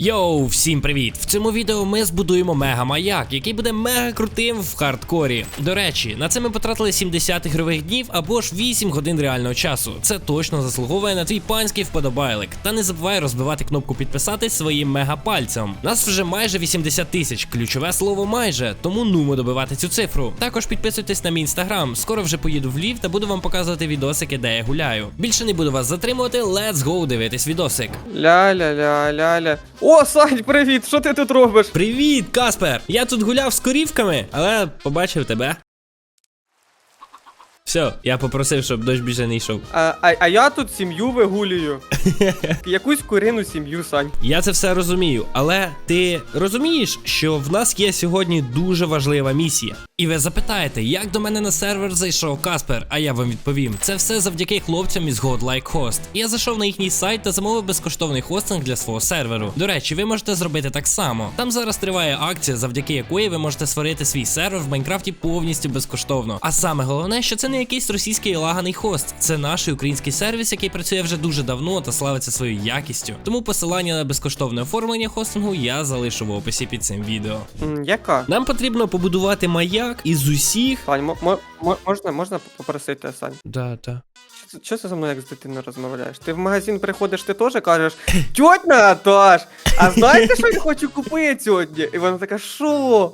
Йоу, всім привіт! В цьому відео ми збудуємо мега-маяк, який буде мега крутим в хардкорі. До речі, на це ми потратили 70 ігрових днів або ж 8 годин реального часу. Це точно заслуговує на твій панський вподобайлик. Та не забувай розбивати кнопку підписатись своїм мега-пальцем. Нас вже майже 80 тисяч, ключове слово майже, тому нумо добивати цю цифру. Також підписуйтесь на мій інстаграм. Скоро вже поїду в лів та буду вам показувати відосики, де я гуляю. Більше не буду вас затримувати, let's go дивитись відосик. Ля-ля-ля-ля-ля. О, Сань, привіт! Що ти тут робиш? Привіт, Каспер! Я тут гуляв з корівками, але побачив тебе. Все, я попросив, щоб дощ більше не йшов. А, а, а я тут сім'ю вигулюю. Якусь курину сім'ю, Сань. Я це все розумію, але ти розумієш, що в нас є сьогодні дуже важлива місія. І ви запитаєте, як до мене на сервер зайшов Каспер, а я вам відповім. Це все завдяки хлопцям із Godlike Host. Я зайшов на їхній сайт та замовив безкоштовний хостинг для свого серверу. До речі, ви можете зробити так само. Там зараз триває акція, завдяки якої ви можете створити свій сервер в Майнкрафті повністю безкоштовно. А саме головне, що це не якийсь російський лаганий хост, це наш український сервіс, який працює вже дуже давно та славиться своєю якістю. Тому посилання на безкоштовне оформлення хостингу я залишу в описі під цим відео. Яка? Нам потрібно побудувати маяк із усіх. Мо- можна, можна попросити, Сань? Да, да. Що- це за мною як з дитиною розмовляєш? Ти в магазин приходиш, ти теж кажеш, тьоть Наташ, а знаєте, що я хочу купити сьогодні? І вона така, що?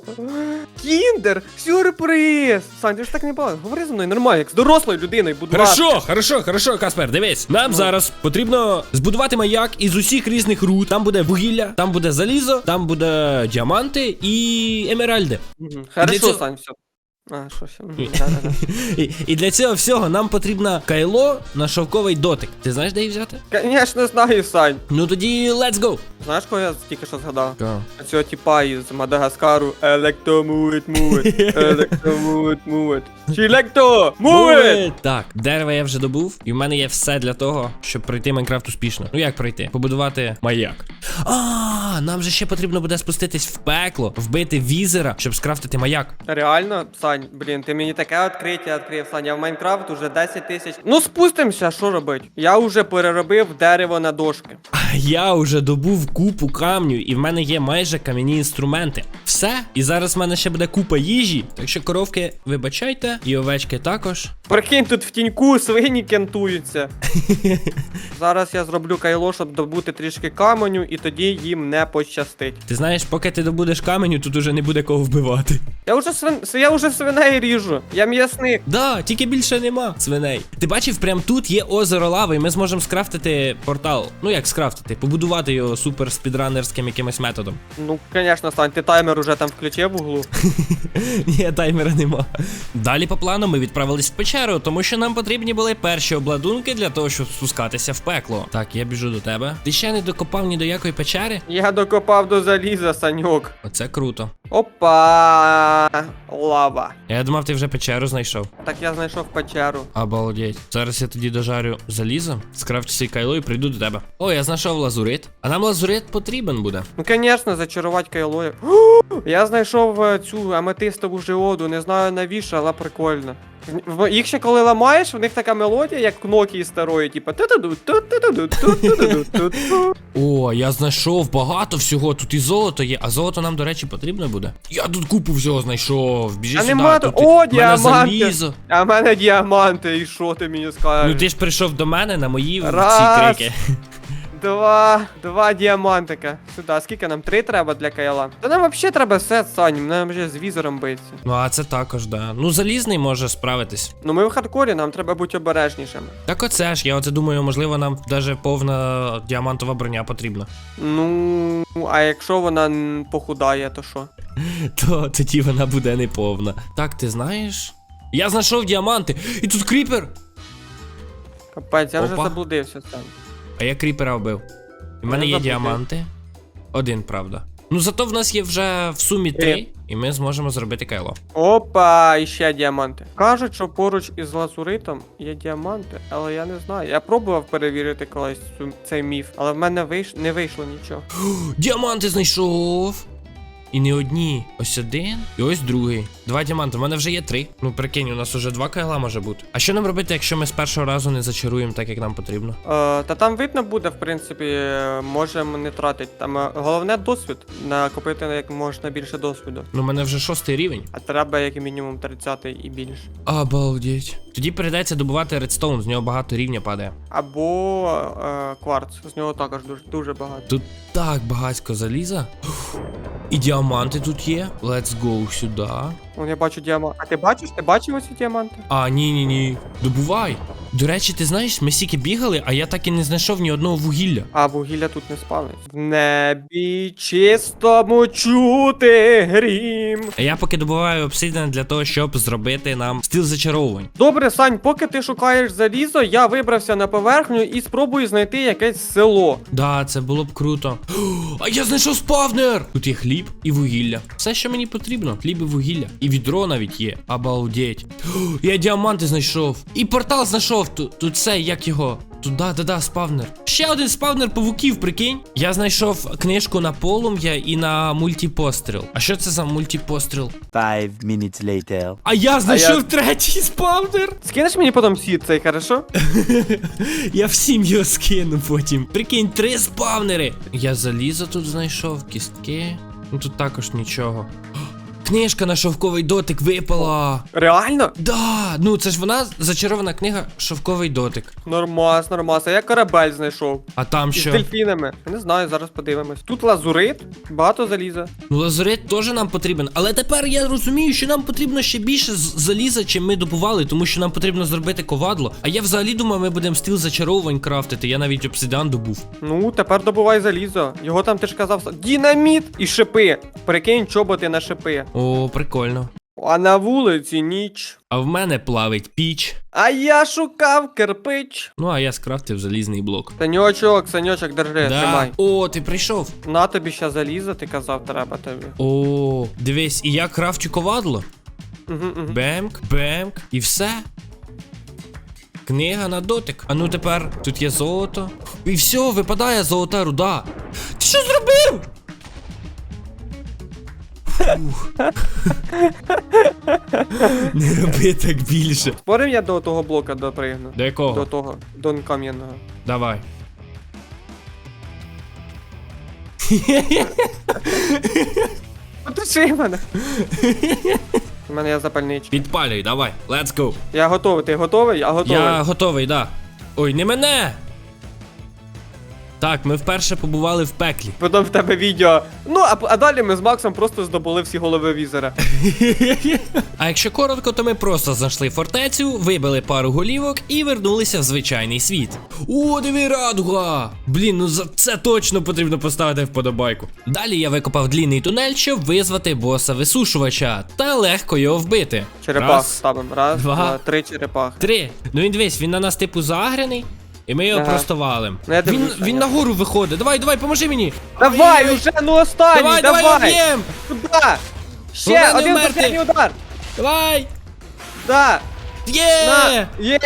Кіндер, сюрприз! Сань, ти ж так не бачиш. Говори зі мною нормально, як з дорослою людиною, будь ласка. Хорошо, хорошо, хорошо, Каспер, дивись. Нам Ну. зараз потрібно збудувати маяк із усіх різних руд. Там буде вугілля, там буде залізо, там буде діаманти і емеральди. Мгм. Для Хорошо, цього- Сань, все. А, що ще? І, і для цього всього нам потрібно кайло на шовковий дотик. Ти знаєш, де її взяти? Конечно, знаю, Сань. Ну тоді let's go. Знаєш, кого я тільки що згадав? Цього типа із Мадагаскару Електромувит, мувит, електромувит, мувит. Чи електо, мувит! Так, дерева я вже добув, і в мене є все для того, щоб пройти Майнкрафт успішно. Ну як пройти? Побудувати маяк. А, нам же ще потрібно буде спуститись в пекло, вбити візера, щоб скрафтити маяк. Реально, Сань, блін, ти мені таке відкриття відкрив, Сань, я в Майнкрафт уже 10 тисяч. Ну спустимося, що робить? Я вже переробив дерево на дошки. А я вже добув купу камню, і в мене є майже кам'яні інструменти. Все. І зараз в мене ще буде купа їжі. Так що коровки, вибачайте, і овечки також. Прикинь, тут в тіньку свині кентуються. Зараз я зроблю кайло, щоб добути трішки каменю, і тоді їм не пощастить. Ти знаєш, поки ти добудеш каменю, тут уже не буде кого вбивати. Я вже свин... я вже свиней ріжу. Я м'ясник. Да, тільки більше нема свиней. Ти бачив, прям тут є озеро лави, і ми зможемо скрафтити портал. Ну як скрафтити? Побудувати його супер спідранерським якимось методом. Ну, звісно, Сань, ти таймер уже там включив в углу. Ні, таймера нема. Далі по плану ми відправились в печеру, тому що нам потрібні були перші обладунки для того, щоб спускатися в пекло. Так, я біжу до тебе. Ти ще не докопав ні до якої печери? Я докопав до заліза, Саньок. Оце круто. Опа! Лава. Я думав, ти вже печеру знайшов. Так я знайшов печеру. Обалдеть. Зараз я тоді дожарю залізо, скрафчу свій кайло і прийду до тебе. О, я знайшов лазурит. А нам лазурит потрібен буде. Ну, звісно, зачарувати кайло. Я знайшов е, цю аметистову жиоду, не знаю навіщо, але прикольно. Їх ще коли ламаєш, в них така мелодія, як Nokia старої, ту-ту. О, я знайшов багато всього. Тут і золото є, а золото нам, до речі, потрібно буде. Я тут купу всього знайшов. Біжи А сюди. нема тут О, мене діаманти. залізо. А в мене діаманти, і що ти мені скажеш? Ну ти ж прийшов до мене на мої ці крики. Два, два діамантика. Сюди, скільки нам? Три треба для кайла? Та нам взагалі треба сет, Сані, нам вже з візором битися. Ну а це також, да. Ну залізний може справитись. Ну ми в хардкорі, нам треба бути обережнішими. Так оце ж, я оце думаю, можливо, нам навіть повна діамантова броня потрібна. Ну, а якщо вона м, похудає, то що? То тоді вона буде неповна. Так, ти знаєш? Я знайшов діаманти. І тут кріпер. Капець, я вже Опа. заблудився Сань. А я кріпера вбив. У мене є забув. діаманти. Один, правда. Ну зато в нас є вже в сумі три, і ми зможемо зробити кайло. Опа, і ще діаманти. Кажуть, що поруч із лазуритом є діаманти, але я не знаю. Я пробував перевірити колись цю, цей міф, але в мене вийш... не вийшло нічого. Діаманти знайшов. І не одні. Ось один, і ось другий. Два діаманти. У мене вже є три. Ну прикинь, у нас уже два кайла може бути. А що нам робити, якщо ми з першого разу не зачаруємо так, як нам потрібно? Е, та там видно буде, в принципі, можемо не тратити. Там е, головне досвід. Накопити як можна більше досвіду. Ну, у мене вже шостий рівень. А треба як мінімум 30 і більше. Обалдеть. Тоді прийдеться добувати редстоун, з нього багато рівня падає. Або е, кварц. З нього також дуже, дуже багато. Тут так багатько заліза. І діаманти тут є. Let's go сюди. Вон я бачу діамант. А ти бачиш? Ти бачив оці діаманти? А, ні, ні, ні. Добувай. До речі, ти знаєш, ми стільки бігали, а я так і не знайшов ні одного вугілля. А вугілля тут не спалить. В небі чистому чути грім. А я поки добуваю обсидіан для того, щоб зробити нам стіл зачаровувань. Добре, Сань, поки ти шукаєш залізо, я вибрався на поверхню і спробую знайти якесь село. Да, це було б круто. А я знайшов спавнер! Тут є хліб і вугілля. Все, що мені потрібно. Хліб і вугілля. І відро навіть є. Обалдеть. Я діаманти знайшов. І портал знайшов. Тут, тут це, як його. Тут да, да, да, спавнер. Ще один спавнер павуків, прикинь. Я знайшов книжку на полум'я і на мультипостріл. А що це за мультипостріл? Five minutes later. А я знайшов я- третій спавнер. Скинеш мені потім сід цей, хорошо? Я всім його скину потім. Прикинь, три спавнери. Я залізо тут знайшов, кістки. Ну тут також нічого. Книжка на шовковий дотик випала. Реально? Да, ну це ж вона зачарована книга Шовковий дотик. Нормас, нормас. А я корабель знайшов. А там Із що? дельфінами. Не знаю, зараз подивимось. Тут лазурит, багато заліза. Ну лазурит теж нам потрібен. Але тепер я розумію, що нам потрібно ще більше з- заліза, чим ми добували, тому що нам потрібно зробити ковадло. А я взагалі думав, ми будемо стіл зачаровувань крафтити. Я навіть обсидіан добув. Ну, тепер добувай залізо. Його там ти ж казав. Дінаміт і шипи. Прикинь, чоботи на шипи. О, прикольно. А на вулиці ніч. А в мене плавить піч. А я шукав кирпич. Ну а я скрафтив залізний блок. Саньочок, саньочок, держи, тримай. О, ти прийшов. На тобі ще залізо, ти казав, треба тобі. О, дивись, і я крафчу ковадло. Угу, угу. Бемк, бемк, і все. Книга на дотик. А ну тепер тут є золото. І все, випадає золота руда. Не роби так більше. Спорим я до того блока допригну. До До якого? того, до кам'яного. Давай. Потуши мене. У мене є запальничка. Підпалюй, давай. Let's go. Я готовий, ти готовий? Я готовий. Я готовий, да. Ой, не мене! Так, ми вперше побували в пеклі. Потім в тебе відео. Ну, а, а далі ми з Максом просто здобули всі голови візера. А якщо коротко, то ми просто знайшли фортецю, вибили пару голівок і вернулися в звичайний світ. О, диви радуга! Блін, ну за це точно потрібно поставити вподобайку. Далі я викопав длінний тунель, щоб визвати боса висушувача та легко його вбити. Черепах Раз, ставимо. Раз, два. два, три черепах. Три. Ну він дивись, він на нас типу загряний. І ми його Ага. просто валим. Ну, я він, дивлюся, він я. нагору виходить. Давай, давай, поможи мені. Давай, Ой-ой-ой. уже, ну останній, Давай, давай! давай, давай, Туда! Ще Головне один вмерти. последній удар! Давай! Да! Є! На! Є!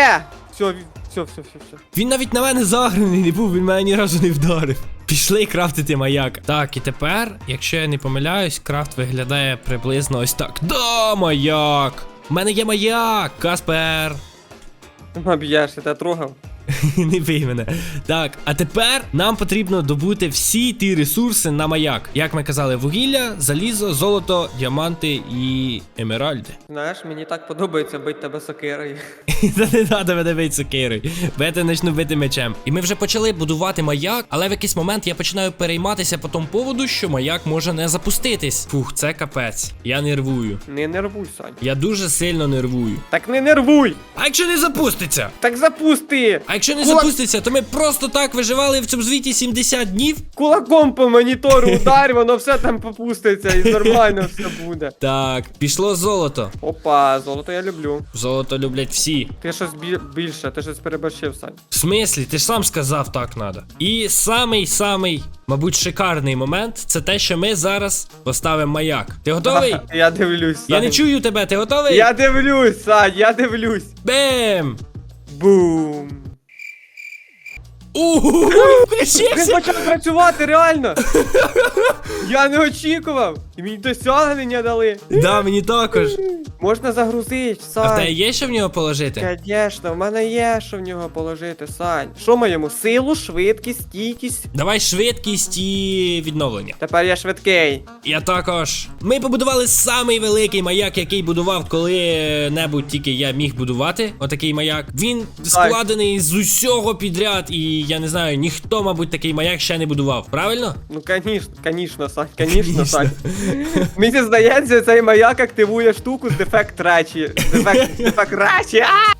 Все, все, все, все, все. Він навіть на мене заграний не був, він мене ні разу не вдарив. Пішли крафтити маяк. Так, і тепер, якщо я не помиляюсь, крафт виглядає приблизно ось так. Да, маяк! У мене є маяк, Каспер. Об'єш, я тебе трогав. Не бий мене. Так, а тепер нам потрібно добути всі ті ресурси на маяк. Як ми казали, вугілля, залізо, золото, діаманти і емеральди. Знаєш, мені так подобається бити тебе сокирою. Та не треба мене бити сокирою. Бити почну бити мечем. І ми вже почали будувати маяк, але в якийсь момент я починаю перейматися по тому поводу, що маяк може не запуститись. Фух, це капець. Я нервую. Не нервуй, Сань. Я дуже сильно нервую. Так не нервуй! А якщо не запуститься? Так запусти! А якщо не Кулак- запуститься, то ми просто так виживали в цьому звіті 70 днів. Кулаком по монітору ударь, воно все там попуститься і нормально все буде. Так, пішло золото. Опа, золото я люблю. Золото люблять всі. Ти щось бі- більше, ти щось переборщив, Сань. В смислі, ти ж сам сказав так надо. І самий самий, мабуть, шикарний момент це те, що ми зараз поставимо маяк. Ти готовий? Я дивлюсь, Сань. Я не чую тебе, ти готовий? Я дивлюсь, Сань, я дивлюсь. Бем! Бум. Ого, Він включився! почав працювати, реально! Я не очікував! І мені досягнення дали. Да, мені також. Можна загрузити, А в тебе Сань. є що в нього положити? Конечно, в мене є що в нього положити, Сань. Що ми йому? Силу, швидкість, стійкість. Давай швидкість і відновлення. Тепер я швидкий. Я також. Ми побудували самий великий маяк, який будував коли-небудь тільки я міг будувати. Отакий маяк. Він складений з усього підряд, і я не знаю, ніхто, мабуть, такий маяк ще не будував. Правильно? Ну, конечно, конечно, Сань, конечно, Сань. Мені здається, цей маяк активує штуку з дефект речі. Дефект, дефект речі. А!